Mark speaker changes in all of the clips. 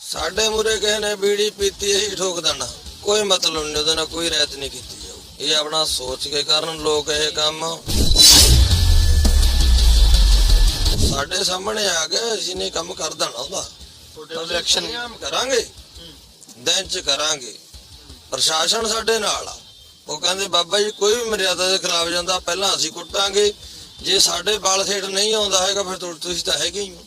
Speaker 1: ਸਾਡੇ ਮੂਰੇ ਕਿਸੇ ਨੇ ਬੀੜੀ ਪੀਤੀ ਹੀ ਠੋਕ ਦੇਣਾ। ਕੋਈ ਮਤਲਬ ਨਹੀਂ ਉਹਦੇ ਨਾਲ ਕੋਈ ਰਹਿਤ ਨਹੀਂ ਕੀਤੀ ਜਾਊ। ਇਹ ਆਪਣਾ ਸੋਚ ਕੇ ਕਰਨ ਲੋਕ ਇਹ ਕੰਮ। ਸਾਡੇ ਸਾਹਮਣੇ ਆ ਗਏ ਅਸੀਂ ਨੇ ਕੰਮ ਕਰ ਦੇਣਾ ਉਹਦਾ।
Speaker 2: ਤੁਹਾਡੇ ਐਕਸ਼ਨ
Speaker 1: ਕਰਾਂਗੇ। ਦਿਨ ਚ ਕਰਾਂਗੇ। ਪ੍ਰਸ਼ਾਸਨ ਸਾਡੇ ਨਾਲ ਆ। ਉਹ ਕਹਿੰਦੇ ਬਾਬਾ ਜੀ ਕੋਈ ਵੀ ਮਰਿਆਦਾ ਦੇ ਖਿਲਾਫ ਜਾਂਦਾ ਪਹਿਲਾਂ ਅਸੀਂ ਕੁੱਟਾਂਗੇ। ਜੇ ਸਾਡੇ ਬਾਲ ਸੇਠ ਨਹੀਂ ਆਉਂਦਾ ਹੈਗਾ ਫਿਰ ਤੁਸੀਂ ਤਾਂ ਹੈਗੇ ਹੀ ਹੋ।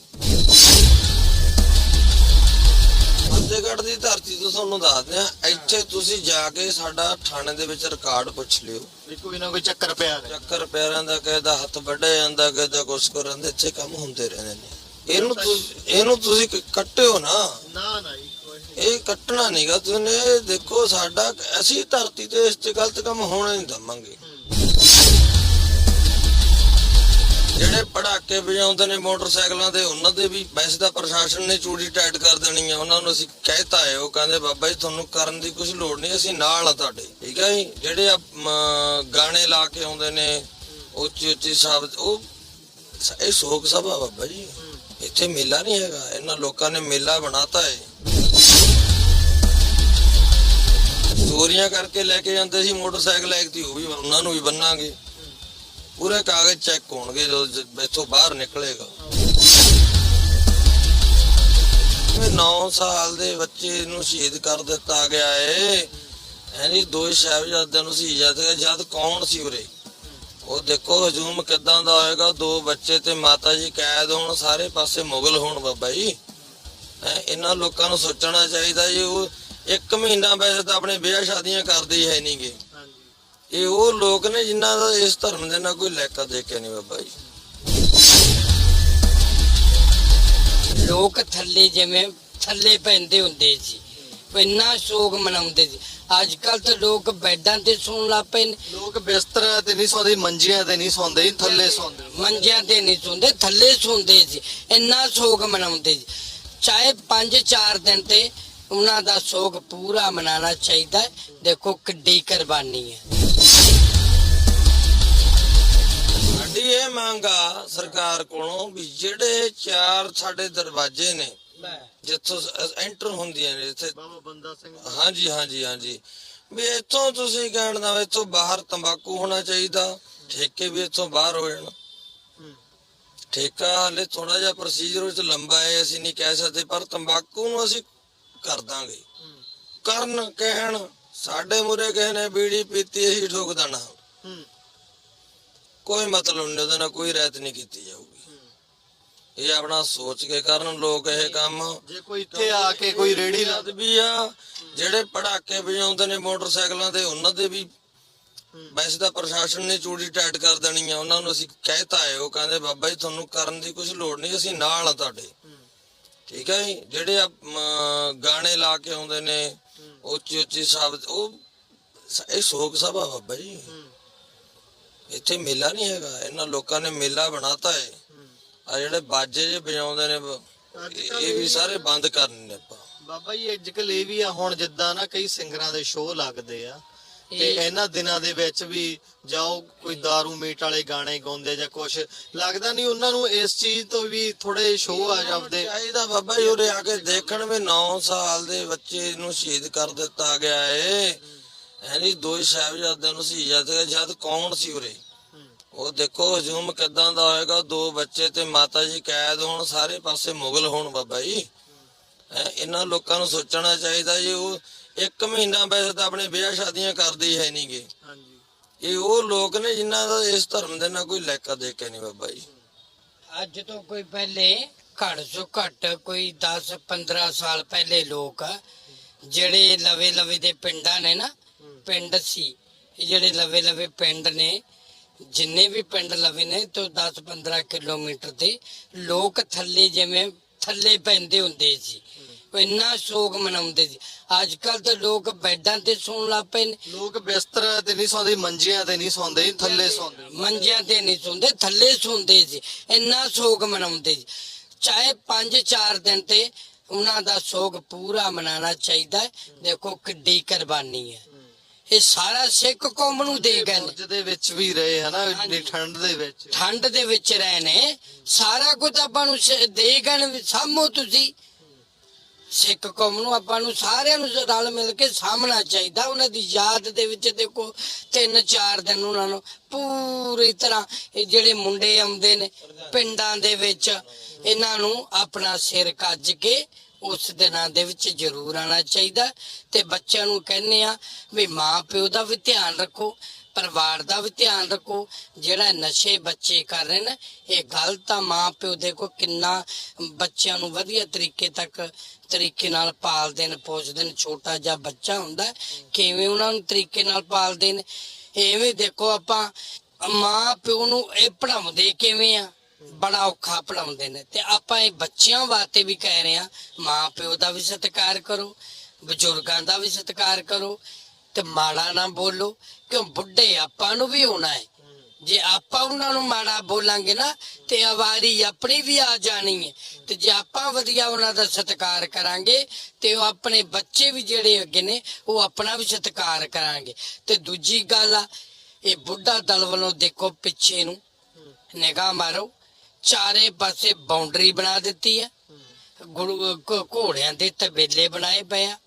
Speaker 1: ਫਤਿਹਗੜ੍ਹ ਦੀ ਧਰਤੀ ਤੋਂ ਤੁਹਾਨੂੰ ਦੱਸਦੇ ਆ ਇੱਥੇ ਤੁਸੀਂ ਜਾ ਕੇ ਸਾਡਾ ਥਾਣੇ ਦੇ ਵਿੱਚ ਰਿਕਾਰਡ ਪੁੱਛ ਲਿਓ।
Speaker 2: ਵੀ ਕੋਈ ਨਾ ਕੋਈ ਚੱਕਰ ਪਿਆ ਹੈ।
Speaker 1: ਚੱਕਰ ਪੈਰਾਂ ਦਾ ਕਿਸੇ ਦਾ ਹੱਥ ਵੱਢਿਆ ਜਾਂਦਾ ਕਿਸੇ ਦਾ ਕੁਛ ਕਰਨ ਦੇ ਇੱਥੇ ਕੰਮ ਹੁੰਦੇ ਰਹਿੰਦੇ ਨੇ। ਇਹਨੂੰ ਤੁਸੀਂ ਇਹਨੂੰ ਤੁਸੀਂ ਕ- ਕੱਟਿਓ ਨਾ।
Speaker 2: ਨਾ ਨਾ ਜੀ ਕੋਈ ਨਹੀਂ।
Speaker 1: ਇਹ ਕੱਟਣਾ ਨਹੀਂਗਾ ਤੁਸੀਂ ਦੇਖੋ ਸਾਡਾ ਅਸੀਂ ਧਰਤੀ ਤੇ ਇਸ ਤੇ ਗਲਤ ਕੰਮ ਹੋਣਾ ਨਹੀਂ ਦਵਾਂਗੇ। ਜਿਹੜੇ ਪੜਾਕੇ ਵਜਾਉਂਦੇ ਨੇ ਮੋਟਰਸਾਈਕਲਾਂ ਤੇ ਉਹਨਾਂ ਦੇ ਵੀ ਵੈਸੇ ਤਾਂ ਪ੍ਰਸ਼ਾਸਨ ਨੇ ਚੂੜੀ ਟਾਈਟ ਕਰ ਦੇਣੀ ਆ। ਉਹਨਾਂ ਨੂੰ ਅਸੀਂ ਕਹਿਤਾ ਹੈ ਉਹ ਕਹਿੰਦੇ ਬਾਬਾ ਜੀ ਤੁਹਾਨੂੰ ਕਰਨ ਦੀ ਕੁਝ ਲੋੜ ਨਹੀਂ ਅਸੀਂ ਨਾਲ ਆ ਤੁਹਾਡੇ। ਠੀਕ ਹੈ ਜੀ? ਜਿਹੜੇ ਆ, ਗਾਣੇ ਲਾ ਕੇ ਆਉਂਦੇ ਨੇ ਉੱਚੀ ਉੱਚੀ ਸ਼ਬਦ ਉਹ ਸ- ਇਹ ਸ਼ੋਕ ਸਭਾ ਬਾਬਾ ਜੀ। ਇੱਥੇ ਮੇਲਾ ਨਹੀਂ ਹੈਗਾ। ਇਹਨਾਂ ਲੋਕਾਂ ਨੇ ਮੇਲਾ ਬਣਾਤਾ ਹੈ। ਚੋਰੀਆਂ ਕਰਕੇ ਲੈ ਕੇ ਜਾਂਦੇ ਸੀ ਮੋਟਰਸਾਈਕਲ ਐਕਟੀ ਉਹ ਵੀ ਉਹਨਾਂ ਨੂੰ ਵੀ ਬੰਨਾਂਗੇ। ਪੂਰੇ ਕਾਗਜ਼ ਚੈੱਕ ਹੋਣਗੇ ਜਦੋਂ ਇੱਥੋਂ ਬਾਹਰ ਨਿਕਲੇਗਾ। 9 ਸਾਲ ਦੇ ਬੱਚੇ ਨੂੰ ਸ਼ਹੀਦ ਕਰ ਦਿੱਤਾ ਗਿਆ ਏ। ਐਨੀ ਦੋ ਸਾਹਿਬਜ਼ਾਦਿਆਂ ਨੂੰ ਸ਼ਹੀਦ ਕਰ ਜਦ ਕੌਣ ਸੀ ਉਰੇ? ਉਹ ਦੇਖੋ, ਹਜੂਮ ਕਿਦਾਂ ਦਾ ਹੋਏਗਾ? ਦੋ ਬੱਚੇ ਤੇ ਮਾਤਾ ਜੀ ਕੈਦ ਹੋਣ, ਸਾਰੇ ਪਾਸੇ ਮੁਗਲ ਹੋਣ ਬਾਬਾ ਜੀ। ਇਹਨਾਂ ਲੋਕਾਂ ਨੂੰ ਸੋਚਣਾ ਚਾਹੀਦਾ ਜੀ, ਉਹ ਇੱਕ ਮਹੀਨਾ ਵੈਸੇ ਤਾਂ ਆਪਣੇ ਵਿਆਹ ਸ਼ਾਦੀਆਂ ਕਰਦੇ ਹੀ ਹੈ ਨਹੀਂਗੇ
Speaker 2: ਹਾਂਜੀ
Speaker 1: ਇਹ ਉਹ ਲੋਕ ਨੇ ਜਿਨ੍ਹਾਂ ਦਾ ਇਸ ਧਰਮ ਦੇ ਨਾਲ ਕੋਈ ਲੈਕਾ ਕੇ ਨਹੀਂ ਬਾਬਾ ਜੀ।
Speaker 3: ਲੋਕ ਥੱਲੇ ਜਿਵੇਂ ਥੱਲੇ ਪੈਂਦੇ ਹੁੰਦੇ ਸੀ ਇੰਨਾ ਸ਼ੋਕ ਮਨਾਉਂਦੇ ਸੀ। ਅੱਜ ਕੱਲ ਤਾਂ ਲੋਕ ਬੈੱਡਾਂ ਤੇ ਸੌਣ ਲੱਗ ਪਏ ਨੇ।
Speaker 2: ਲੋਕ ਬਿਸਤਰਾ ਤੇ ਨਹੀਂ ਸੌਂਦੇ ਮੰਜੀਆਂ ਤੇ ਨਹੀਂ ਸੌਂਦੇ ਥੱਲੇ ਸੌਂਦੇ।
Speaker 3: ਮੰਜਿਆਂ ਤੇ ਨਹੀਂ ਸੌਂਦੇ ਥੱਲੇ ਸੌਂਦੇ ਸੀ। ਇੰਨਾ ਸ਼ੋਕ ਮਨਾਉਂਦੇ ਸੀ। ਚਾਹੇ 5-4 ਦਿਨ ਤੇ ਉਹਨਾਂ ਦਾ ਸ਼ੋਕ ਪੂਰਾ ਮਨਾਉਣਾ ਚਾਹੀਦਾ। ਦੇਖੋ ਕਿੱਡੀ ਕੁਰਬਾਨੀ ਹੈ।
Speaker 1: ਇਹ ਮੰਗ ਆ ਸਰਕਾਰ ਕੋਲੋਂ ਵੀ ਜਿਹੜੇ ਚਾਰ ਸਾਡੇ ਦਰਵਾਜ਼ੇ ਨੇ ਜਿੱਥੋਂ ਐਂਟਰ ਹੁੰਦੀਆਂ ਨੇ ਜਿੱਥੇ
Speaker 2: ਬਾਬਾ ਬੰਦਾ ਸਿੰਘ।
Speaker 1: ਹਾਂਜੀ ਹਾਂਜੀ ਹਾਂਜੀ। ਵੀ ਇੱਥੋਂ ਤੁਸੀਂ ਕਹਿਣ ਦਾ ਇੱਥੋਂ ਬਾਹਰ ਤੰਬਾਕੂ ਹੋਣਾ ਚਾਹੀਦਾ ਠੇਕੇ ਵੀ ਇੱਥੋਂ ਬਾਹਰ ਹੋ ਜਾਣ। ਠੇਕਾ ਹਲੇ ਥੋੜਾ ਜਿਹਾ ਪ੍ਰੋਸੀਜਰ ਵਿੱਚ ਲੰਬਾ ਹੈ ਅਸੀਂ ਨਹੀਂ ਕਹਿ ਸਕਦੇ ਪਰ ਤੰਬਾਕੂ ਨੂੰ ਅਸੀਂ ਕਰ ਦਾਂਗੇ। ਕਰਨ ਕਹਿਣ ਸਾਡੇ ਮੂਰੇ ਕਿਸੇ ਨੇ ਬੀੜੀ ਪੀਤੀ ਅਸੀਂ ਠੋਕ ਦੇਣਾ।
Speaker 2: ਹੂੰ।
Speaker 1: ਕੋਈ ਮਤਲਬ ਨਹੀਂ ਉਹਦੇ ਨਾਲ ਕੋਈ ਰਹਿਤ ਨਹੀਂ ਕੀਤੀ ਜਾਊਗੀ। ਇਹ ਆਪਣਾ ਸੋਚ ਕੇ ਕਰਨ ਲੋਕ ਇਹ ਕੰਮ।
Speaker 2: ਜੇ ਕੋਈ ਇੱਥੇ ਆ ਕੇ ਕੋਈ ਰੇੜੀ ਲਾ
Speaker 1: ਜਦ ਵੀ ਆ ਜਿਹੜੇ ਪੜਾਕੇ ਵਜਾਉਂਦੇ ਨੇ ਮੋਟਰਸਾਈਕਲਾਂ ਤੇ ਉਹਨਾਂ ਦੇ ਵੀ ਵੈਸੇ ਤਾਂ ਪ੍ਰਸ਼ਾਸਨ ਨੇ ਚੂੜੀ ਟਾਈਟ ਕਰ ਦੇਣੀ ਆ ਉਹਨਾਂ ਨੂੰ ਅਸੀਂ ਕਹਿਤਾ ਹੈ ਉਹ ਕਹਿੰਦੇ ਬਾਬਾ ਜੀ ਤੁਹਾਨੂੰ ਕਰਨ ਦੀ ਕੁਝ ਲੋੜ ਨਹੀਂ ਅਸੀਂ ਨਾਲ ਆ ਤੁਹਾਡੇ। ਠੀਕ ਹੈ ਜੀ? ਜਿਹੜੇ ਆ, ਗਾਣੇ ਲਾ ਕੇ ਆਉਂਦੇ ਨੇ ਉੱਚੀ ਉੱਚੀ ਸ਼ਬਦ ਉਹ ਇਹ ਸ਼ੋਕ ਸਭਾ ਬਾਬਾ ਜੀ। ਇੱਥੇ ਮੇਲਾ ਨਹੀਂ ਹੈਗਾ। ਇਹਨਾਂ ਲੋਕਾਂ ਨੇ ਮੇਲਾ ਬਣਾਤਾ ਹੈ ਆ ਜਿਹੜੇ ਬਾਜੇ ਜੇ ਵਜਾਉਂਦੇ ਨੇ ਇਹ ਇਹ ਵੀ ਸਾਰੇ ਬੰਦ ਕਰਨੇ ਨੇ ਆਪਾਂ।
Speaker 2: ਬਾਬਾ ਜੀ ਅੱਜ ਕੱਲ ਇਹ ਵੀ ਆ ਹੁਣ ਜਿੱਦਾਂ ਨਾ ਕਈ ਸਿੰਗਰਾਂ ਦੇ ਸ਼ੋਅ ਲੱਗਦੇ ਆ ਤੇ
Speaker 3: ਇਹ-
Speaker 2: ਇਹਨਾਂ ਦਿਨਾਂ ਦੇ ਵਿੱਚ ਵੀ ਜਾਓ ਕੋਈ दारू ਮੀਟ ਵਾਲੇ ਗਾਣੇ ਗਾਉਂਦੇ ਜਾਂ ਕੁਝ ਲੱਗਦਾ ਨਹੀਂ ਉਹਨਾਂ ਨੂੰ ਇਸ ਚੀਜ਼ ਤੋਂ ਵੀ ਥੋੜੇ ਸ਼ੋਅ ਆ ਜਾਂਦੇ।
Speaker 1: ਚਾਹੀਦਾ ਬਾਬਾ ਜੀ ਉਰੇ ਆ ਕੇ ਦੇਖਣ ਵੀ 9 ਸਾਲ ਦੇ ਬੱਚੇ ਨੂੰ ਸ਼ਹੀਦ ਕਰ ਦਿੱਤਾ ਗਿਆ ਏ। ਐਨੀ ਦੋ ਸਾਹਿਬਜ਼ਾਦਿਆਂ ਨੂੰ ਸ਼ਹੀਦ ਕਰ ਜਦ ਕੌਣ ਸੀ ਉਰੇ? ਉਹ ਦੇਖੋ ਹਜੂਮ ਕਿਦਾਂ ਦਾ ਹੋਏਗਾ ਦੋ ਬੱਚੇ ਤੇ ਮਾਤਾ ਜੀ ਕੈਦ ਹੋਣ ਸਾਰੇ ਪਾਸੇ ਮੁਗਲ ਹੋਣ ਬਾਬਾ ਜੀ। ਇਹਨਾਂ ਲੋਕਾਂ ਨੂੰ ਸੋਚਣਾ ਚਾਹੀਦਾ ਜੀ ਉਹ ਇੱਕ ਮਹੀਨਾ ਵੈਸੇ ਤਾਂ ਆਪਣੇ ਵਿਆਹ ਸ਼ਾਦੀਆਂ ਕਰਦੇ ਹੀ ਹੈ ਨਹੀਂਗੇ।
Speaker 2: ਹਾਂਜੀ।
Speaker 1: ਇਹ ਉਹ ਲੋਕ ਨੇ ਜਿਨ੍ਹਾਂ ਦਾ ਇਸ ਧਰਮ ਦੇ ਨਾਲ ਕੋਈ ਲੈਕਾ ਦੇ ਕੇ ਨਹੀਂ ਬਾਬਾ ਜੀ।
Speaker 3: ਅੱਜ ਤੋਂ ਕੋਈ ਪਹਿਲੇ ਘੱਟ ਤੋਂ ਘੱਟ ਕੋਈ 10 15 ਸਾਲ ਪਹਿਲੇ ਲੋਕ ਜਿਹੜੇ ਲਵੇ ਲਵੇ ਦੇ ਪਿੰਡਾਂ ਨੇ ਨਾ ਪਿੰਡ ਸੀ। ਇਹ ਜਿਹੜੇ ਲਵੇ ਲਵੇ ਪਿੰਡ ਨੇ ਜਿੰਨੇ ਵੀ ਪਿੰਡ ਲਵੇ ਨੇ ਤੋਂ 10 15 ਕਿਲੋਮੀਟਰ ਤੇ ਲੋਕ ਥੱਲੇ ਜਿਵੇਂ ਥੱਲੇ ਪੈਂਦੇ ਹੁੰਦੇ ਸੀ। ਉਹ ਇੰਨਾ ਸ਼ੋਕ ਮਨਾਉਂਦੇ ਸੀ। ਅੱਜ ਕੱਲ ਤਾਂ ਲੋਕ ਬੈੱਡਾਂ ਤੇ ਸੌਣ ਲੱਗ ਪਏ ਨੇ।
Speaker 2: ਲੋਕ ਬਿਸਤਰਾ ਤੇ ਨਹੀਂ ਸੌਂਦੇ ਮੰਜੀਆਂ ਤੇ ਨਹੀਂ ਸੌਂਦੇ ਥੱਲੇ ਸੌਂਦੇ।
Speaker 3: ਮੰਜਿਆਂ ਤੇ ਨਹੀਂ ਸੌਂਦੇ ਥੱਲੇ ਸੌਂਦੇ ਸੀ। ਇੰਨਾ ਸ਼ੋਕ ਮਨਾਉਂਦੇ ਸੀ। ਚਾਹੇ 5-4 ਦਿਨ ਤੇ ਉਹਨਾਂ ਦਾ ਸ਼ੋਕ ਪੂਰਾ ਮਨਾਉਣਾ ਚਾਹੀਦਾ। ਦੇਖੋ ਕਿੱਡੀ ਕੁਰਬਾਨੀ ਹੈ। ਇਹ ਸਾਰਾ ਸਿੱਖ ਕੌਮ ਨੂੰ ਦੇ ਗਏ ਨੇ।
Speaker 2: ਦੇ ਵਿੱਚ ਵੀ ਰਹੇ ਹਨਾ ਇੰਨੀ ਠੰਡ ਦੇ ਵਿੱਚ।
Speaker 3: ਠੰਡ ਦੇ ਵਿੱਚ ਰਹੇ ਨੇ। ਸਾਰਾ ਕੁਝ ਆਪਾਂ ਨੂੰ ਸ- ਦੇ ਗਏ ਨੇ ਸਾਂਭੋ ਤੁਸੀਂ। ਸਿੱਖ ਕੌਮ ਨੂੰ ਆਪਾਂ ਨੂੰ ਸਾਰਿਆਂ ਨੂੰ ਰਲ ਮਿਲ ਕੇ ਸਾਹਮਣਾ ਚਾਹੀਦਾ। ਉਹਨਾਂ ਦੀ ਯਾਦ ਦੇ ਵਿੱਚ ਦੇਖੋ ਤਿੰਨ ਚਾਰ ਦਿਨ ਉਹਨਾਂ ਨੂੰ ਪੂਰੀ ਤਰ੍ਹਾਂ ਇਹ ਜਿਹੜੇ ਮੁੰਡੇ ਆਉਂਦੇ ਨੇ ਪਿੰਡਾਂ ਦੇ ਵਿੱਚ ਇਹਨਾਂ ਨੂੰ ਆਪਣਾ ਸਿਰ ਕੱਜ ਕੇ ਉਸ ਦਿਨਾਂ ਦੇ ਵਿੱਚ ਜ਼ਰੂਰ ਆਣਾ ਚਾਹੀਦਾ ਤੇ ਬੱਚਿਆਂ ਨੂੰ ਕਹਿੰਨੇ ਆ ਵੀ ਮਾਂ ਪਿਓ ਦਾ ਵੀ ਧਿਆਨ ਰੱਖੋ, ਪਰਿਵਾਰ ਦਾ ਵੀ ਧਿਆਨ ਰੱਖੋ, ਜਿਹੜਾ ਨਸ਼ੇ ਬੱਚੇ ਕਰ ਰਹੇ ਨੇ, ਇਹ ਗਲਤ ਆ ਮਾਂ ਪਿਓ ਦੇਖੋ ਕਿੰਨਾ ਬੱਚਿਆਂ ਨੂੰ ਵਧੀਆ ਤਰੀਕੇ ਤੱਕ, ਤਰੀਕੇ ਨਾਲ ਪਾਲਦੇ ਨੇ ਪੋਸਦੇ ਨੇ, ਛੋਟਾ ਜਿਹਾ ਬੱਚਾ ਹੁੰਦਾ, ਕਿਵੇਂ ਉਹਨਾਂ ਨੂੰ ਤਰੀਕੇ ਨਾਲ ਪਾਲਦੇ ਨੇ ਐਵੇਂ ਦੇਖੋ ਆਪਾਂ ਮਾਂ ਪਿਓ ਨੂੰ ਇਹ ਪੜਾਉਂਦੇ ਕਿਵੇਂ ਆ? ਬੜਾ ਔਖਾ ਪੜਾਉਂਦੇ ਨੇ। ਤੇ ਆਪਾਂ ਇਹ ਬੱਚਿਆਂ ਵਾਸਤੇ ਵੀ ਕਹਿ ਰਹੇ ਆ ਮਾਂ ਪਿਓ ਦਾ ਵੀ ਸਤਿਕਾਰ ਕਰੋ, ਬਜ਼ੁਰਗਾਂ ਦਾ ਵੀ ਸਤਿਕਾਰ ਕਰੋ, ਤੇ ਮਾੜਾ ਨਾ ਬੋਲੋ, ਕਿਉਂ ਬੁੱਢੇ ਆਪਾਂ ਨੂੰ ਵੀ ਹੋਣਾ ਹੈ। ਜੇ ਆਪਾਂ ਉਹਨਾਂ ਨੂੰ ਮਾੜਾ ਬੋਲਾਂਗੇ ਨਾ, ਤੇ ਆਵਾਰੀ ਆਪਣੀ ਵੀ ਆ ਜਾਣੀ ਹੈ। ਤੇ ਜੇ ਆਪਾਂ ਵਧੀਆ ਉਹਨਾਂ ਦਾ ਸਤਿਕਾਰ ਕਰਾਂਗੇ, ਤੇ ਉਹ ਆਪਣੇ ਬੱਚੇ ਵੀ ਜਿਹੜੇ ਅੱਗੇ ਨੇ, ਉਹ ਆਪਣਾ ਵੀ ਸਤਿਕਾਰ ਕਰਾਂਗੇ। ਤੇ ਦੂਜੀ ਗੱਲ ਆ, ਇਹ ਬੁੱਢਾ ਦਲ ਵੱਲੋਂ ਦੇਖੋ ਪਿੱਛੇ ਨੂੰ ਨਿਗਾਹ ਮਾਰੋ ਚਾਰੇ ਪਾਸੇ ਬਾਉਂਡਰੀ ਬਣਾ ਦਿੱਤੀ ਹੈ। ਗੁਰੂ ਘ- ਘੋੜਿਆਂ ਦੇ ਤਬੇਲੇ ਬਣਾਏ ਪਏ ਆ।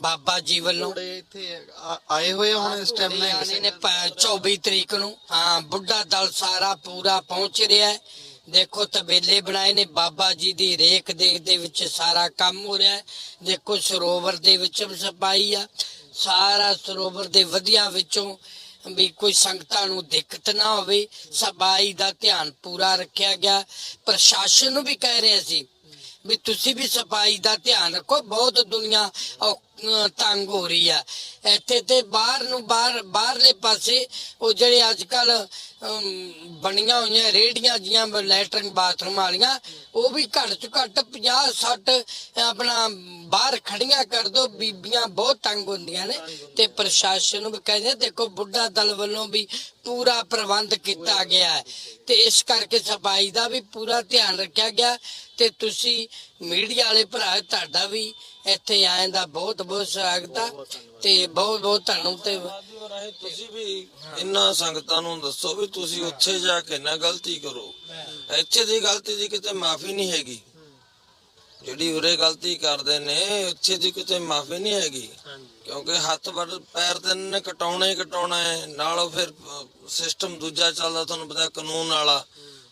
Speaker 3: ਬਾਬਾ ਜੀ ਵੱਲੋਂ
Speaker 2: ਥੋੜੇ ਇੱਥੇ ਆ- ਆਏ ਹੋਏ ਆ ਹੁਣ ਇਸ ਟਾਈਮ
Speaker 3: ਨੇ ਪ- 24 ਤਰੀਕ ਨੂੰ। ਹਾਂ ਬੁੱਢਾ ਦਲ ਸਾਰਾ ਪੂਰਾ ਪਹੁੰਚ ਰਿਹਾ ਹੈ। ਦੇਖੋ ਤਬੇਲੇ ਬਣਾਏ ਨੇ। ਬਾਬਾ ਜੀ ਦੀ ਰੇਖ ਦੇਖ ਦੇ ਵਿੱਚ ਸਾਰਾ ਕੰਮ ਹੋ ਰਿਹਾ ਹੈ। ਦੇਖੋ ਸਰੋਵਰ ਦੇ ਵਿੱਚ ਸਫ਼ਾਈ ਆ। ਸਾਰਾ ਸਰੋਵਰ ਦੇ ਵਧੀਆ ਵਿੱਚੋਂ ਵੀ ਕੋਈ ਸੰਗਤਾਂ ਨੂੰ ਦਿੱਕਤ ਨਾ ਹੋਵੇ। ਸਫ਼ਾਈ ਦਾ ਧਿਆਨ ਪੂਰਾ ਰੱਖਿਆ ਗਿਆ। ਪ੍ਰਸ਼ਾਸਨ ਨੂੰ ਵੀ ਕਹਿ ਰਿਹਾ ਸੀ ਵੀ ਤੁਸੀਂ ਵੀ ਸਫ਼ਾਈ ਦਾ ਧਿਆਨ ਰੱਖੋ, ਬਹੁਤ ਦੁਨੀਆ ਤੰਗ ਹੋ ਰਹੀ ਆ ਇੱਥੇ ਤੇ ਬਾਹਰ ਨੂੰ ਬਾਹਰ, ਬਾਹਰਲੇ ਪਾਸੇ ਉਹ ਜਿਹੜੇ ਅੱਜ ਕੱਲ ਬਣੀਆਂ ਹੋਈਆਂ ਰੇੜੀਆਂ ਜੀਆਂ ਲੈਟਰਿੰਗ ਬਾਥਰੂਮ ਵਾਲੀਆਂ, ਉਹ ਵੀ ਘੱਟ ਤੋਂ ਘੱਟ 50 60 ਆਪਣਾ ਬਾਹਰ ਖੜੀਆਂ ਕਰ ਦੋ, ਬੀਬੀਆਂ ਬਹੁਤ ਤੰਗ ਹੁੰਦੀਆਂ ਨੇ। ਤੇ ਪ੍ਰਸ਼ਾਸਨ ਨੂੰ ਵੀ ਕਹਿੰਦੇ ਦੇਖੋ ਬੁੱਢਾ ਦਲ ਵੱਲੋਂ ਵੀ ਪੂਰਾ ਪ੍ਰਬੰਧ ਕੀਤਾ ਗਿਆ ਹੈ। ਤੇ ਇਸ ਕਰਕੇ ਸਫ਼ਾਈ ਦਾ ਵੀ ਪੂਰਾ ਧਿਆਨ ਰੱਖਿਆ ਗਿਆ। ਤੇ ਤੁਸੀਂ ਮੀਡੀਆ ਵਾਲੇ ਭਰਾ ਤੁਹਾਡਾ ਵੀ ਇੱਥੇ ਆਏ ਦਾ ਬਹੁਤ ਬਹੁਤ ਸਵਾਗਤ ਆ। ਤੇ ਬਹੁਤ ਬਹੁਤ ਤੁਹਾਨੂੰ ਤੇ
Speaker 1: ਤੁਸੀਂ ਵੀ ਇਹਨਾਂ ਸੰਗਤਾਂ ਨੂੰ ਦੱਸੋ ਵੀ ਤੁਸੀਂ ਉੱਥੇ ਜਾ ਕੇ ਨਾ ਗਲਤੀ ਕਰੋ। ਇੱਥੇ ਦੀ ਗਲਤੀ ਦੀ ਕਿਤੇ ਮਾਫੀ ਨਹੀਂ ਹੈਗੀ। ਜਿਹੜੀ ਉਰੇ ਗਲਤੀ ਕਰਦੇ ਨੇ ਉੱਥੇ ਦੀ ਕਿਤੇ ਮਾਫੀ ਨਹੀਂ ਹੈਗੀ। ਕਿਉਂਕਿ ਹੱਥ ਵੱਢ ਪੈਰ ਤੇ ਨੇ ਕਟਾਉਣਾ ਹੀ ਕਟਾਉਣਾ ਹੈ। ਨਾਲ ਫਿਰ ਸਿਸਟਮ ਦੂਜਾ ਚੱਲਦਾ ਤੁਹਾਨੂੰ ਪਤਾ ਕਾਨੂੰਨ ਵਾਲਾ।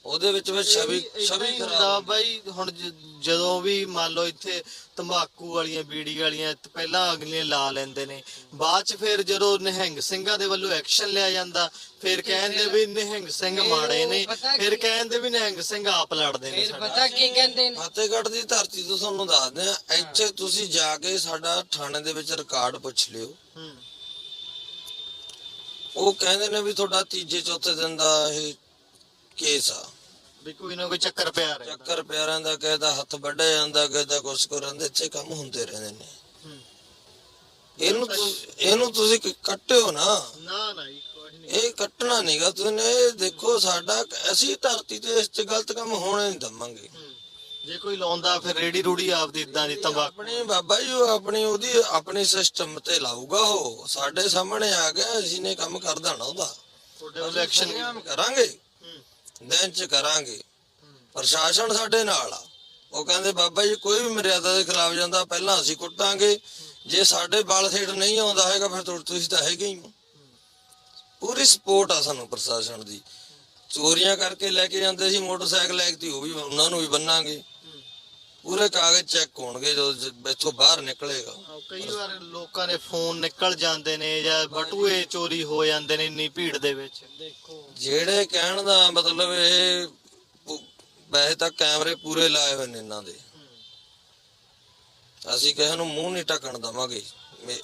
Speaker 1: ਉਹਦੇ ਵਿੱਚ ਫਿਰ ਛਵੀ ਛਵੀ
Speaker 2: ਹੁੰਦਾ
Speaker 1: ਖਰਾਬ
Speaker 2: ਬਾਈ ਹੁਣ ਜ- ਜਦੋਂ ਵੀ ਮੰਨ ਲਓ ਇੱਥੇ ਤੰਬਾਕੂ ਵਾਲੀਆਂ ਬੀੜੀ ਵਾਲੀਆਂ ਤੇ ਪਹਿਲਾਂ ਅਗਲੀਆਂ ਲਾ ਲੈਂਦੇ ਨੇ। ਬਾਅਦ ਚ ਫਿਰ ਜਦੋਂ ਨਿਹੰਗ ਸਿੰਘਾਂ ਦੇ ਵੱਲੋਂ ਐਕਸ਼ਨ ਲਿਆ ਜਾਂਦਾ ਫਿਰ ਕਹਿੰਦੇ ਵੀ ਨਿਹੰਗ ਸਿੰਘ ਮਾੜੇ ਨੇ। ਫਿਰ ਕਹਿੰਦੇ ਵੀ ਨਿਹੰਗ ਸਿੰਘ ਆਪ ਲੜਦੇ ਨੇ
Speaker 3: ਫਿਰ ਪਤਾ ਕੀ ਕਹਿੰਦੇ ਨੇ?
Speaker 1: ਫਤਿਹਗੜ੍ਹ ਦੀ ਧਰਤੀ ਤੋਂ ਤੁਹਾਨੂੰ ਦੱਸਦੇ ਆ ਇੱਥੇ ਤੁਸੀਂ ਜਾ ਕੇ ਸਾਡਾ ਥਾਣੇ ਦੇ ਵਿੱਚ ਰਿਕਾਰਡ ਪੁੱਛ ਲਿਓ।
Speaker 2: ਹੂੰ।
Speaker 1: ਉਹ ਕਹਿੰਦੇ ਨੇ ਵੀ ਤੁਹਾਡਾ ਤੀਜੇ ਚੌਥੇ ਦਿਨ ਦਾ ਇਹ ਕੇਸ ਆ।
Speaker 2: ਵੀ ਕੋਈ ਨਾ ਕੋਈ ਚੱਕਰ ਪਿਆ ਰਿਹਾ
Speaker 1: ਚੱਕਰ ਪਿਆਰਾਂ ਦਾ ਕਹਿੰਦਾ ਹੱਥ ਵੱਢਿਆ ਜਾਂਦਾ ਕਹਿੰਦਾ ਕੁਛ ਕਰਨ ਦੇ ਇੱਥੇ ਕੰਮ ਹੁੰਦੇ ਰਹਿੰਦੇ ਨੇ। ਇਹਨੂੰ ਤੁਸ- ਇਹਨੂੰ ਤੁਸੀਂ ਕ- ਕੱਟਿਓ ਨਾ।
Speaker 2: ਨਾ ਨਾ ਜੀ, ਕੁਛ ਨਹੀਂ।
Speaker 1: ਇਹ ਕੱਟਣਾ ਨਹੀਂਗਾ ਤੁਸੀਂ। ਇਹ ਦੇਖੋ ਸਾਡਾ ਅਸੀਂ ਧਰਤੀ ਤੇ ਇਸ ਚ ਗਲਤ ਕੰਮ ਹੋਣੇ ਨਹੀਂ ਦਵਾਂਗੇ।
Speaker 2: ਹੂੰ। ਜੇ ਕੋਈ ਲਾਉਂਦਾ ਫਿਰ ਰੇੜੀ ਰੂੜੀ ਆਪਦੀ ਇਦਾਂ ਦੀ ਤੰਬਾਕੂ।
Speaker 1: ਆਪਣੀ ਬਾਬਾ ਜੀ ਉਹ ਆਪਣੀ ਉਹਦੀ ਆਪਣੀ ਸਿਸਟਮ ਤੇ ਲਾਊਗਾ ਉਹ। ਸਾਡੇ ਸਾਹਮਣੇ ਆ ਗਿਆ ਅਸੀਂ ਨੇ ਕੰਮ ਕਰ ਦੇਣਾ ਉਹਦਾ।
Speaker 2: ਤੁਹਾਡੇ ਵੱਲੋਂ ਐਕਸ਼ਨ
Speaker 1: ਐਕਸ਼ਨ ਕਰਾਂਗੇ। ਦਿਨ ਚ ਕਰਾਂਗੇ। ਪ੍ਰਸ਼ਾਸਨ ਸਾਡੇ ਨਾਲ ਆ। ਉਹ ਕਹਿੰਦੇ, ਬਾਬਾ ਜੀ, ਕੋਈ ਵੀ ਮਰਿਆਦਾ ਦੇ ਖਿਲਾਫ ਜਾਂਦਾ, ਪਹਿਲਾਂ ਅਸੀਂ ਕੁੱਟਾਂਗੇ। ਜੇ ਸਾਡੇ ਬਲ ਸੇਠ ਨਹੀਂ ਆਉਂਦਾ ਹੈਗਾ, ਫਿਰ ਤੁਸੀਂ ਤਾਂ ਹੈਗੇ ਹੀ ਹੋ। ਪੂਰੀ ਸਪੋਰਟ ਆ ਸਾਨੂੰ ਪ੍ਰਸ਼ਾਸਨ ਦੀ। ਚੋਰੀਆਂ ਕਰਕੇ ਲੈ ਕੇ ਜਾਂਦੇ ਸੀ, ਮੋਟਰਸਾਈਕਲ ਲੈ ਕੇ ਉਹ ਵੀ ਉਹਨਾਂ ਨੂੰ ਵੀ ਬੰਨਾਂਗੇ। ਪੂਰੇ ਕਾਗਜ਼ ਚੈੱਕ ਹੋਣਗੇ ਜਦੋਂ ਇੱਥੋਂ ਬਾਹਰ ਨਿਕਲੇਗਾ।
Speaker 2: ਕਈ ਵਾਰ ਲੋਕਾਂ ਦੇ ਫੋਨ ਨਿਕਲ ਜਾਂਦੇ ਨੇ ਜਾਂ ਬਟੂਏ ਚੋਰੀ ਹੋ ਜਾਂਦੇ ਨੇ ਇੰਨੀ ਭੀੜ ਦੇ ਵਿੱਚ।
Speaker 3: ਦੇਖੋ।
Speaker 1: ਜਿਹੜੇ ਕਹਿਣ ਦਾ ਮਤਲਬ ਇਹ ਪੁ- ਵੈਸੇ ਤਾਂ ਕੈਮਰੇ ਪੂਰੇ ਲਾਏ ਹੋਏ ਨੇ ਇਹਨਾਂ ਦੇ। ਅਸੀਂ ਕਿਸੇ ਨੂੰ ਮੂੰਹ ਨਹੀਂ ਢੱਕਣ ਦਵਾਂਗੇ।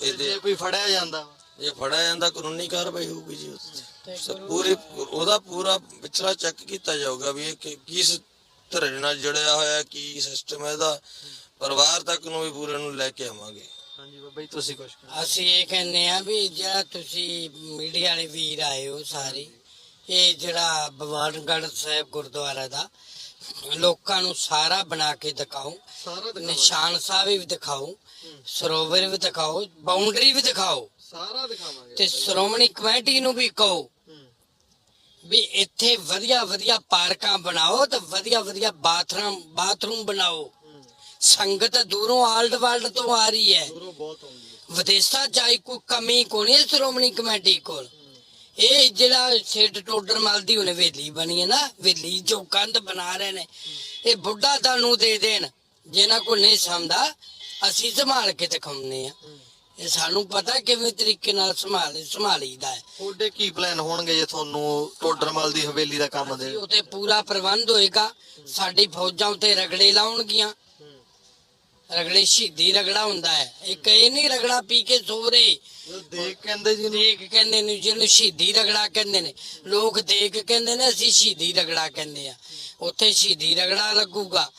Speaker 1: ਇਹਦੇ
Speaker 2: ਜੇ ਕੋਈ ਫੜਿਆ ਜਾਂਦਾ ਵਾ,
Speaker 1: ਜੇ ਫੜਿਆ ਜਾਂਦਾ ਕਾਨੂੰਨੀ ਕਾਰਵਾਈ ਹੋਊਗੀ ਜੀ ਉਸ ਤੇ। ਸਭ ਪੂਰੀ ਉਹਦਾ ਪੂਰਾ ਪਿਛਲਾ ਚੈੱਕ ਕੀਤਾ ਜਾਊਗਾ ਵੀ ਇਹ ਕਿ- ਕਿਸ ਧੜੇ ਨਾਲ ਜੁੜਿਆ ਹੋਇਆ ਕੀ ਸਿਸਟਮ ਹੈ ਇਹਦਾ ਪਰਿਵਾਰ ਤੱਕ ਨੂੰ ਵੀ ਪੂਰੇ ਨੂੰ ਲੈ ਕੇ ਆਵਾਂਗੇ।
Speaker 2: ਹਾਂਜੀ ਬਾਬਾ ਜੀ ਤੁਸੀਂ ਕੁਝ
Speaker 3: ਅਸੀਂ ਇਹ ਕਹਿੰਦੇ ਆ ਵੀ ਜਿਹੜਾ ਤੁਸੀਂ ਮੀਡੀਆ ਵਾਲੇ ਵੀਰ ਆਏ ਹੋ ਸਾਰੇ ਇਹ ਜਿਹੜਾ ਭਵਾਨਗੜ੍ਹ ਸਾਹਿਬ ਗੁਰਦੁਆਰਾ ਦਾ ਲੋਕਾਂ ਨੂੰ ਸਾਰਾ ਬਣਾ ਕੇ ਦਿਖਾਓ।
Speaker 2: ਸਾਰਾ
Speaker 3: ਨਿਸ਼ਾਨ ਸਾਹਿਬ ਵੀ ਦਿਖਾਓ ਸਰੋਵਰ ਵੀ ਦਿਖਾਓ ਬਾਉਂਡਰੀ ਵੀ ਦਿਖਾਓ।
Speaker 2: ਸਾਰਾ ਦਿਖਾਵਾਂਗੇ।
Speaker 3: ਤੇ ਸ਼੍ਰੋਮਣੀ ਕਮੇਟੀ ਨੂੰ ਵੀ ਕਹੋ। ਵੀ ਇੱਥੇ ਵਧੀਆ ਵਧੀਆ ਪਾਰਕਾਂ ਬਣਾਓ ਤੇ ਵਧੀਆ ਵਧੀਆ ਬਾਥਰੂਮ ਬਾਥਰੂਮ ਬਣਾਓ। ਸੰਗਤ ਦੂਰੋਂ ਆਲਡ ਵਰਲਡ ਤੋਂ ਆ ਰਹੀ ਹੈ। ਵਿਦੇਸ਼ਾਂ ਆਈ ਕੋਈ ਕਮੀ ਕੋਣੀ ਹੈ ਸ਼੍ਰੋਮਣੀ ਕਮੇਟੀ ਕੋਲ? ਇਹ ਜਿਹੜਾ ਸੇਠ ਟੋਡਰ ਮਲ ਦੀ ਉਹਨੇ ਵੇਲੀ ਬਣੀ ਹੈ ਨਾ ਵੇਲੀ ਜੋ ਕੰਧ ਬਣਾ ਰਹੇ ਨੇ ਇਹ ਬੁੱਢਾ ਦਲ ਨੂੰ ਦੇ ਦੇਣ ਜਿਹਨਾਂ ਕੋਲ ਨਹੀਂ ਸਮਝਦਾ ਅਸੀਂ ਸੰਭਾਲ ਕੇ ਦਿਖਾਉਂਦੇ ਆ ਇਹ ਸਾਨੂੰ ਪਤਾ ਕਿਵੇਂ ਤਰੀਕੇ ਨਾਲ ਸੰਭਾਲ ਸੰਭਾਲੀਦਾ ਹੈ।
Speaker 2: ਤੁਹਾਡੇ ਕੀ ਪਲਾਨ ਹੋਣਗੇ ਜੇ ਤੁਹਾਨੂੰ ਟੋਡਰਮਲ ਦੀ ਹਵੇਲੀ ਦਾ ਕੰਮ ਦੇ
Speaker 3: ਉਤੇ ਪੂਰਾ ਪ੍ਰਬੰਧ ਹੋਏਗਾ। ਸਾਡੀ ਫੌਜਾਂ ਉਤੇ ਰਗੜੇ ਲਾਉਣਗੀਆਂ। ਰਗੜੇ ਸ਼ਹੀਦੀ ਰਗੜਾ ਹੁੰਦਾ ਹੈ। ਇੱਕ ਇਹ ਨਹੀਂ ਰਗੜਾ ਪੀ ਕੇ ਸੋਰੇ
Speaker 2: ਦੇਖ ਕਹਿੰਦੇ ਜੀ ਨੂੰ
Speaker 3: ਦੇਖ ਕਹਿੰਦੇ ਨੇ ਜਿਹਨੂੰ ਸ਼ਹੀਦੀ ਰਗੜਾ ਕਹਿੰਦੇ ਨੇ। ਲੋਕ ਦੇਖ ਕਹਿੰਦੇ ਨੇ ਅਸੀਂ ਸ਼ਹੀਦੀ ਰਗੜਾ ਕਹਿੰਦੇ ਆ ਉੱਥੇ ਸ਼ਹੀਦੀ ਰਗੜਾ ਲੱਗੂਗਾ।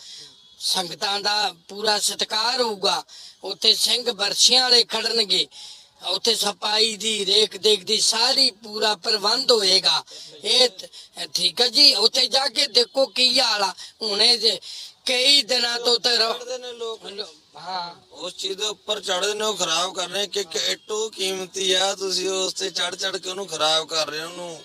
Speaker 3: ਸੰਗਤਾਂ ਦਾ ਪੂਰਾ ਸਤਿਕਾਰ ਹੋਊਗਾ। ਉੱਥੇ ਸਿੰਘ ਵਰਸ਼ੀਆਂ ਵਾਲੇ ਖੜਨਗੇ। ਉੱਥੇ ਸਫ਼ਾਈ ਦੀ ਰੇਖ ਦੇਖ ਦੀ ਸਾਰੀ ਪੂਰਾ ਪ੍ਰਬੰਧ ਹੋਏਗਾ। ਇਹ ਠੀਕ ਹੈ ਜੀ ਉੱਥੇ ਜਾ ਕੇ ਦੇਖੋ ਕੀ ਹਾਲ ਆ। ਹੁਣੇ ਜੇ ਕਈ ਦਿਨਾਂ ਤੋਂ ਤੇ
Speaker 1: ਚੜ੍ਹਦੇ ਨੇ ਲੋਕ।
Speaker 3: ਹਾਂ।
Speaker 1: ਉਸ ਚੀਜ਼ ਦੇ ਉੱਪਰ ਚੜ੍ਹਦੇ ਨੇ ਉਹ ਖਰਾਬ ਕਰ ਰਹੇ ਕਿ ਇੱਕ ਇੱਟੋ ਕੀਮਤੀ ਆ ਤੁਸੀਂ ਉਸ ਤੇ ਚੜ ਚੜ ਕੇ ਉਹਨੂੰ ਖਰਾਬ ਕਰ ਰਹੇ ਹੋ ਉਹਨੂੰ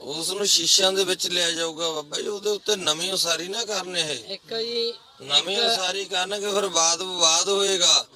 Speaker 1: ਉਸ ਨੂੰ ਸ਼ੀਸ਼ਿਆਂ ਦੇ ਵਿੱਚ ਲਿਆ ਜਾਊਗਾ ਬਾਬਾ ਜੀ ਉਹਦੇ ਉੱਤੇ ਨਵੀਂ ਉਸਾਰੀ ਨਾ ਕਰਨੇ ਇਹ।
Speaker 3: ਇੱਕ ਜੀ
Speaker 1: ਨਵੀਂ ਉਸਾਰੀ ਕਰਨਗੇ ਫਿਰ ਬਾਦ ਵਿਵਾਦ ਹੋਏਗਾ।